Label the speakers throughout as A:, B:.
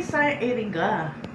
A: nandito kami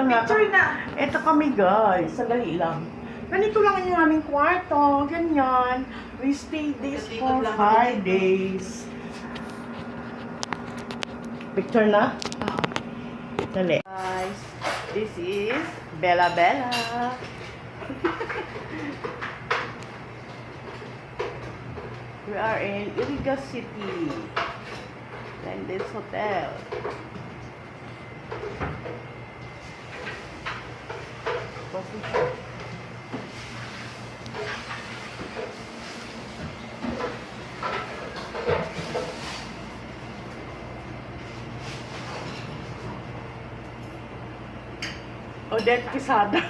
A: Ito nga,
B: Picture na.
A: ito kami guys, sandali lang. Ganito lang yung aming kwarto, ganyan. We stay this for five days. Picture na? Dali. Guys, this is Bella Bella. We are in Iriga City. And this hotel. Coffee. Odette Quesada.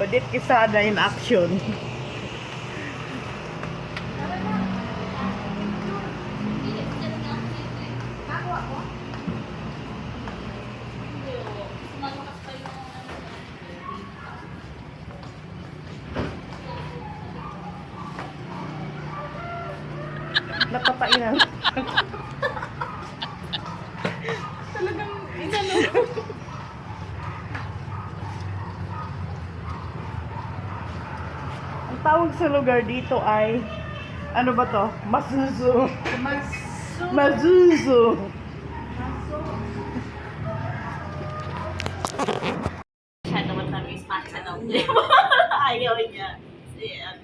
A: Odette Quesada in action. Napapainan.
B: Talagang inano.
A: Ang tawag sa lugar dito ay ano ba to? Masuzu.
B: Maso.
A: Mazuzu.
C: Masyado matamis pa sa. Ayaw niya. Siya.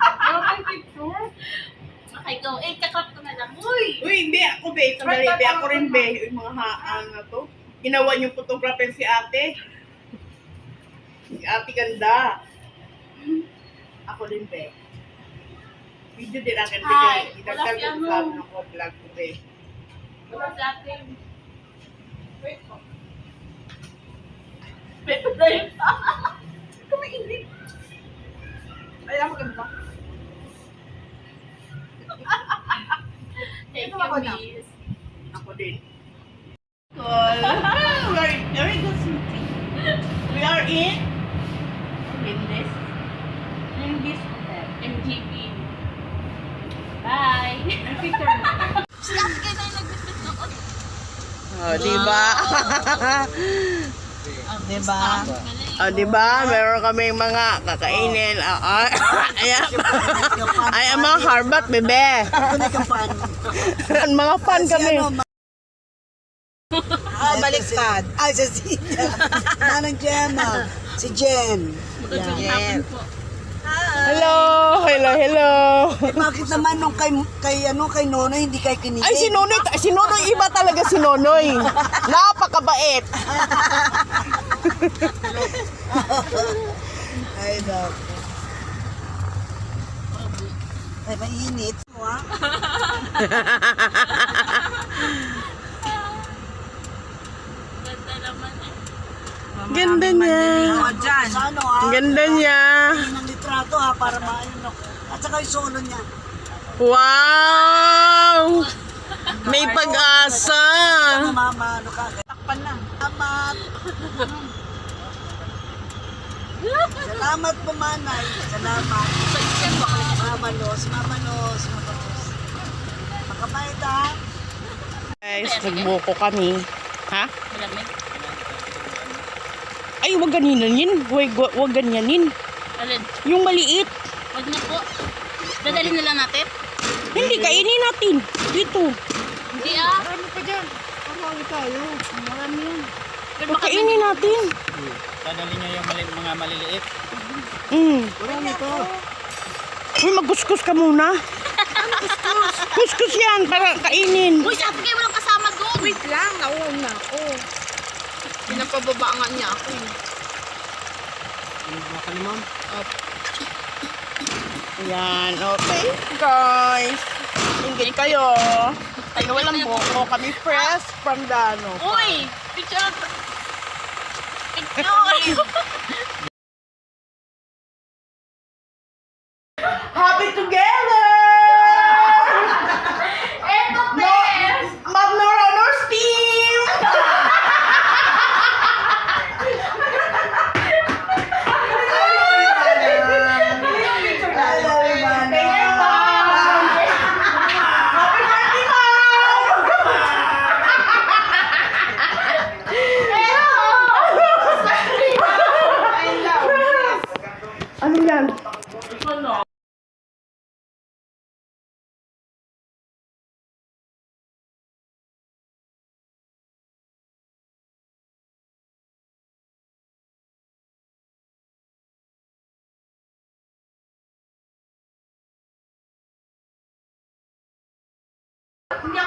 B: Okay, picture.
C: Okay, go. Eh, kakap ko na lang. Uy!
A: Uy, hindi ako be. Sandali be. Ako rin be. Yung mga haan na to. Ginawa yung photographer si ate. Si ate ganda. Ako din be. Video din akin be.
C: Hi.
A: Idagdag
C: Wala
A: ko sa
C: ano.
A: ano ko vlog ko be.
C: Wala sa atin. Wait ko. Pero na yun.
B: Kumainit. Ay, ako ganda.
C: Thank
B: Ito
C: you,
B: ako na.
C: miss.
A: Ako din. Cool. we are very good city. We are in in this in this hotel.
C: MGP. Bye!
B: Picture na.
C: Si Ate kayo tayo nagbitbit noon.
A: Oh, di ba? Oh, di ba? Meron kaming mga kakainin. Ah, ah, ayan. Ay, ang mga harbat, bebe. Ang mga fan kami.
D: Ah, baliktad. Ay, sa Sina. Nanang Gemma. Si Jen.
C: Jen.
A: Hello, hello, hello.
D: Eh, bakit naman nung kay, kay, ano, kay Nono, hindi kay kinilig?
A: Ay, si Nonoy, si Nonoy, iba talaga si Nonoy. Napakabait.
D: Ay, dako. Ay, mainit. Ha?
C: Ganda naman eh.
A: Ganda niya.
D: ano?
A: Ganda niya.
D: Ng litrato, ha, para maano. At saka yung solo niya.
A: Wow! May pag-asa.
D: Mama, ano ka? Takpan na. Salamat. Salamat po, Manay. Salamat. Mamalos, mamalos, mamalos. Makabait, ha?
A: Guys, nagbuko kami. Ha? Ay, wag ganyanin. Wag, wag ganyanin.
C: Alin?
A: Yung maliit.
C: Huwag na po. Dadalhin na lang natin?
A: Hindi, kainin natin. Dito.
C: Hindi ah.
D: Marami pa dyan. Marami tayo.
C: Marami yun. Pero baka
A: Kainin natin.
E: Dadali niyo yung mali, mga maliliit.
A: Mm.
D: Marami pa.
A: Uy, magkuskus ka muna. Kuskus yan para kainin.
C: Uy, sabi kayo walang kasama doon.
B: Wait lang, nauwan na ako. Pinapababa nga niya ako. eh.
E: Baka naman.
A: Yan, okay, guys. Ingay kayo. Ay, walang buko. Kami fresh from the ano.
C: Uy! Picture! Picture!
A: Happy together!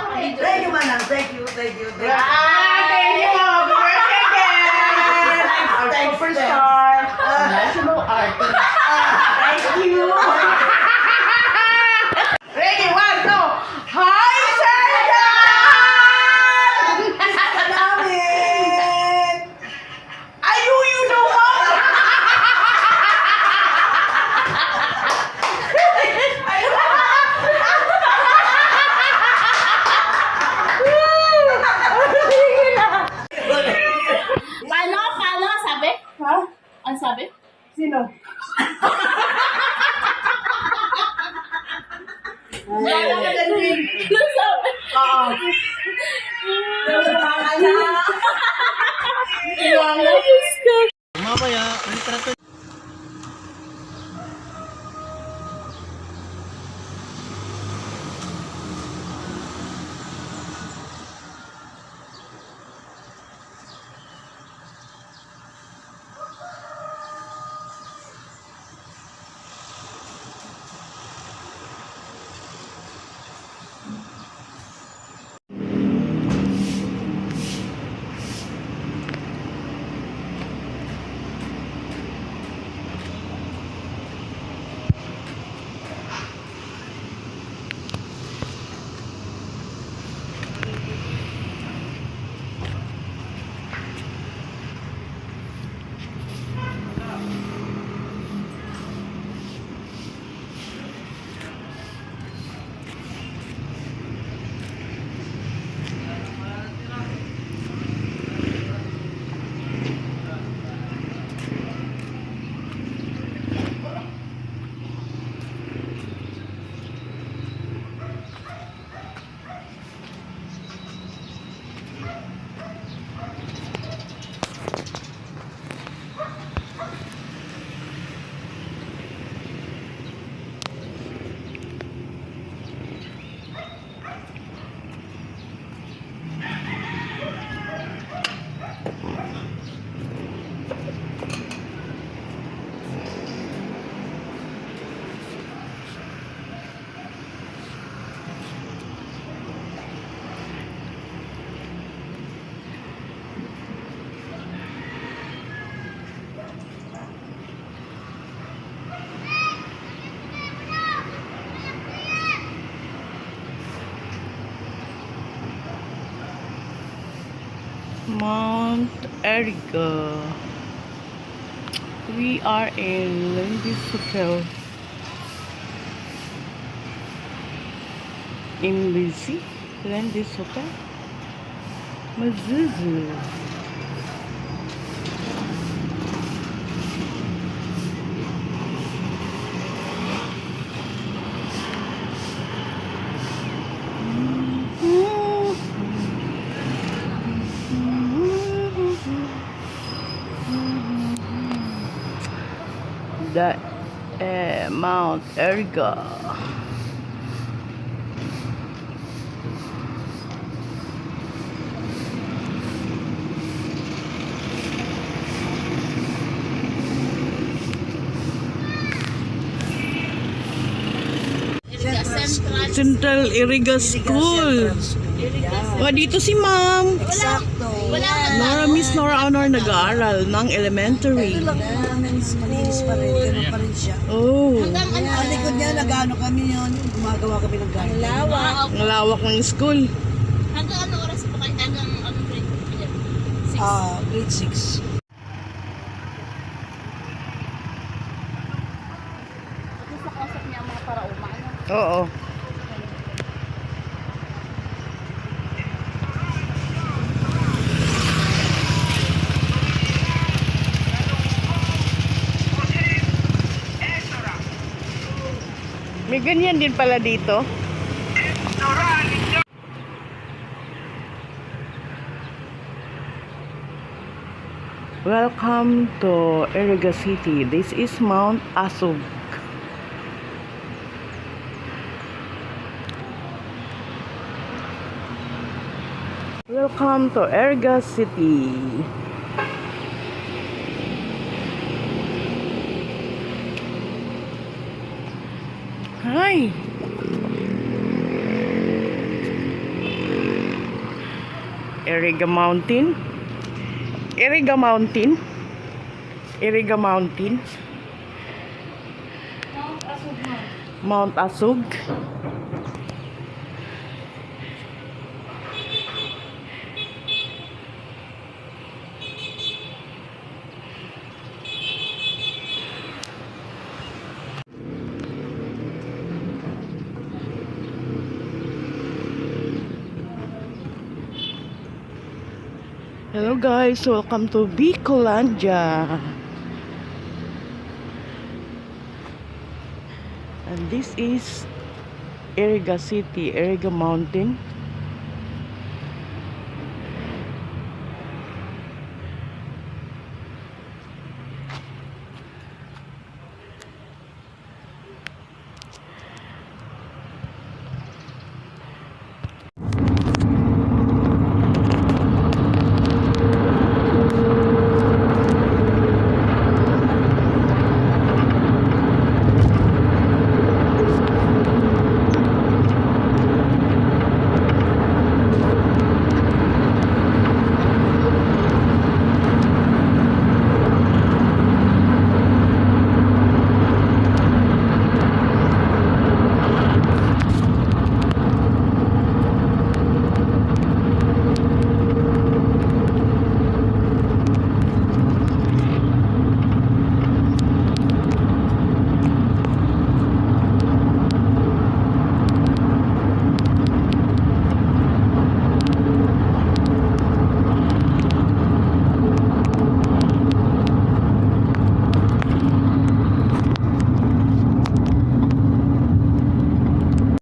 A: Thank you,
D: Manang. Thank you, thank you, thank you.
A: Ah, thank you! Happy birthday again! Our superstar! National artist. Thank you! Ready, one, two! Hi, Sergeant!
D: Ka namin!
A: I knew you know what?
C: Paano? Paano? Sabi?
A: Ha?
C: Ano sabi?
A: Sino?
C: Ano sabi?
A: Oo.
E: Mamaya,
A: Mount Erica. We are in Lindis Hotel. In Lizzie, Lindis Hotel. Mazuzu. That uh, Mount Erica.
C: Central.
A: Central Iriga School.
D: School.
A: O, dito si ma'am.
D: Exacto.
B: Wala na.
A: Nora, Miss Nora Honor nag-aaral ng elementary.
D: Ito lang namin malinis pa rin. Ganun pa rin siya.
A: Oh,
B: Hanggang ano?
D: Ang likod niya, nag-ano kami yun. Gumagawa kami ng garden.
B: Lawak.
A: ang lawak ng school.
B: Hanggang ano oras pa kayo? Hanggang ano grade.
D: Ah, grade 6.
B: Gusto kausap niya ang mga parauma. Ano?
A: Oo. Ganyan din pala dito. Welcome to Eriga City. This is Mount Asug. Welcome to Erga City. Hi. Eriga Mountain. Eriga Mountain. Eriga Mountain. Mount Asug. Guys, welcome to Bicolandia. And this is Eriga City, Eriga Mountain.